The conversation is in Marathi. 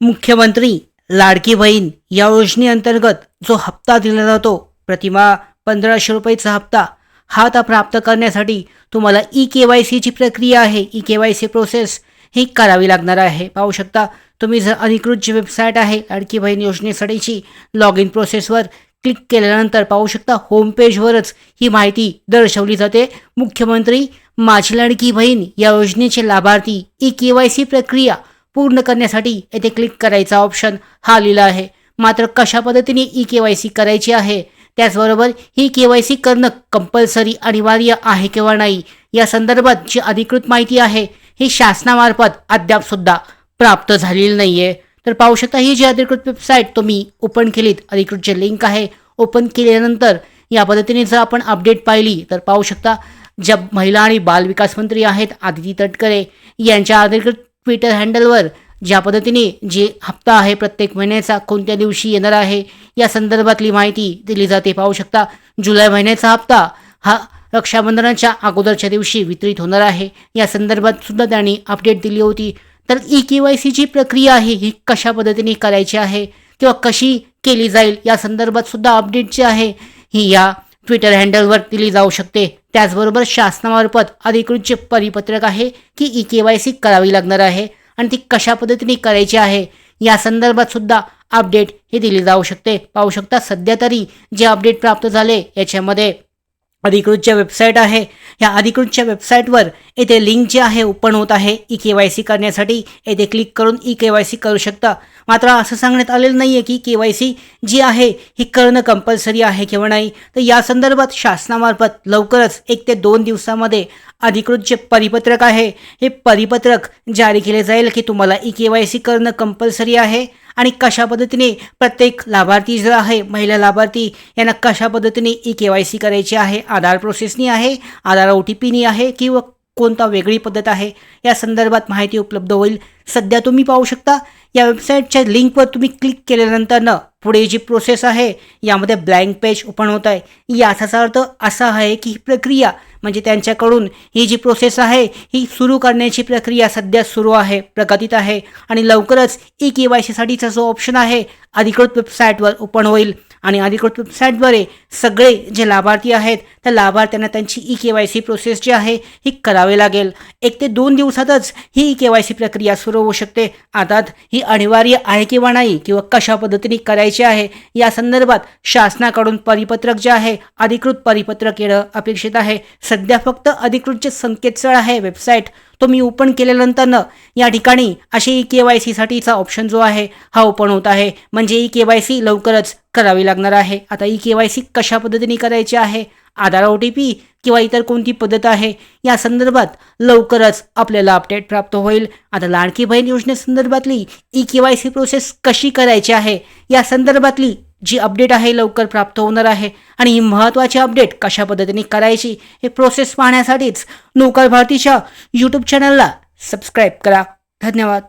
मुख्यमंत्री लाडकी बहीण या योजनेअंतर्गत जो हप्ता दिला जातो प्रतिमा पंधराशे रुपयेचा हप्ता हा आता प्राप्त करण्यासाठी तुम्हाला ई के वाय सीची प्रक्रिया आहे. E K Y C process ही करावी लागणार आहे. पाहू शकता तुम्ही जर अधिकृत जी वेबसाईट आहे लाडकी बहीण योजनेसाठीची लॉग इन प्रोसेसवर क्लिक केल्यानंतर पाहू शकता होम पेजवरच ही माहिती दर्शवली जाते. मुख्यमंत्री माझी लाडकी बहीण या योजनेचे लाभार्थी ई के वाय सी प्रक्रिया पूर्ण करण्यासाठी येथे क्लिक करायचा ऑप्शन हा आलेला आहे. मात्र कशा पद्धतीने ई के वाय सी करायची आहे? त्याचबरोबर ही के वाय सी करणं कंपल्सरी अनिवार्य आहे किंवा नाही? या संदर्भात जी अधिकृत माहिती आहे ही शासनामार्फत अद्यापसुद्धा प्राप्त झालेली नाही आहे तर पाहू शकता ही जी अधिकृत वेबसाईट तुम्ही ओपन केलीत अधिकृत जे लिंक आहे ओपन केल्यानंतर या पद्धतीने जर आपण अपडेट पाहिली तर पाहू शकता ज्या महिला आणि बालविकास मंत्री आहेत आदिती तटकरे यांच्या अधिकृत ट्विटर हँडलवर ज्या पद्धतीने जे हप्ता आहे प्रत्येक महिन्याचा कोणत्या दिवशी येणार आहे या संदर्भातली माहिती दिली जाते. पाहू शकता जुलै महिन्याचा हप्ता हा रक्षाबंधनाच्या अगोदरच्या दिवशी वितरित होणार आहे. या संदर्भात सुद्धा त्यांनी अपडेट दिली होती. तर ई के वाय सीची प्रक्रिया आहे ही कशा पद्धतीने करायची आहे किंवा कशी केली जाईल या संदर्भात सुद्धा अपडेट जी आहे ही या ट्विटर हँडलवर दिली जाऊ शकते. त्याचबरोबर शासनामार्फत अधिकृत जे परिपत्रक आहे की ई के वाय सी करावी लागणार आहे आणि ती कशा पद्धतीने करायची आहे या संदर्भात सुद्धा अपडेट हे दिली जाऊ शकते. पाहू शकता सध्या तरी जे अपडेट प्राप्त झाले याच्यामध्ये अधिकृत जे वेबसाईट आहे. या अधिकृतच्या वेबसाईटवर येथे लिंक जी आहे ओपन होत आहे. ई के वाय सी करण्यासाठी येथे क्लिक करून ई के वाय सी करू शकता. मात्र असं सांगण्यात आलेलं नाही आहे की के वाय सी जी आहे ही करणं कंपल्सरी आहे किंवा नाही. तर या संदर्भात शासनामार्फत लवकरच एक ते दोन दिवसामध्ये अधिकृत जे परिपत्रक आहे. हे परिपत्रक जारी केले जाईल की तुम्हाला ई के वाय सी करणं कंपल्सरी आहे. आणि कशा पद्धतीने प्रत्येक लाभार्थी जो आहे महिला लाभार्थी यांना कशा पद्धतीने ई के वाय सी करायची आहे आधार प्रोसेसनी आहे आधार ओ टी पीनी आहे किंवा कोणता वेगळी पद्धत आहे या संदर्भात माहिती उपलब्ध होईल. सध्या तुम्ही पाहू शकता या वेबसाईटच्या लिंकवर तुम्ही क्लिक केल्यानंतर न पुढे जी प्रोसेस आहे यामध्ये ब्लँक पेज ओपन होत आहे. याचाचा अर्थ असा आहे की ही प्रक्रिया म्हणजे त्यांच्याकडून ही जी प्रोसेस आहे ही सुरू करण्याची प्रक्रिया सध्या सुरू आहे प्रगतीत आहे. आणि लवकरच ई के वाय सीसाठीचा जो ऑप्शन आहे अधिकृत वेबसाईटवर ओपन होईल. आणि अधिकृत वेबसाईटद्वारे सगळे जे लाभार्थी आहेत त्या लाभार्थ्यांना त्यांची E K Y C process जी आहे ही करावी लागेल. एक ते दोन दिवसातच ही ई के वाय सी प्रक्रिया सुरू होऊ शकते. आता ही अनिवार्य आहे किंवा नाही किंवा कशा पद्धतीने करायची आहे या संदर्भात शासनाकडून परिपत्रक जे आहे अधिकृत परिपत्रक येणं अपेक्षित आहे. सध्या फक्त अधिकृत जे संकेतस्थळ आहे वेबसाईट. तो मी ओपन केल्यानंतरनं या ठिकाणी असे ई के वाय सीसाठीचा ऑप्शन जो आहे हा ओपन होत आहे. म्हणजे ई के वाय सी लवकरच करावी लागणार आहे. आता ई के वाय सी कशा पद्धतीने करायची आहे? आधार ओ टी पी किंवा इतर कोणती पद्धत आहे? या संदर्भात लवकरच आपल्याला अपडेट प्राप्त होईल. आता Ladki Bahin योजनेसंदर्भातली E K Y C process कशी करायची आहे? या संदर्भातली जी अपडेट आहे लवकर प्राप्त होणार आहे. आणि ही महत्त्वाची अपडेट कशा पद्धतीने करायची हे प्रोसेस पाहण्यासाठीच नोकर भारतीच्या यूट्यूब चॅनलला सबस्क्राईब करा. धन्यवाद.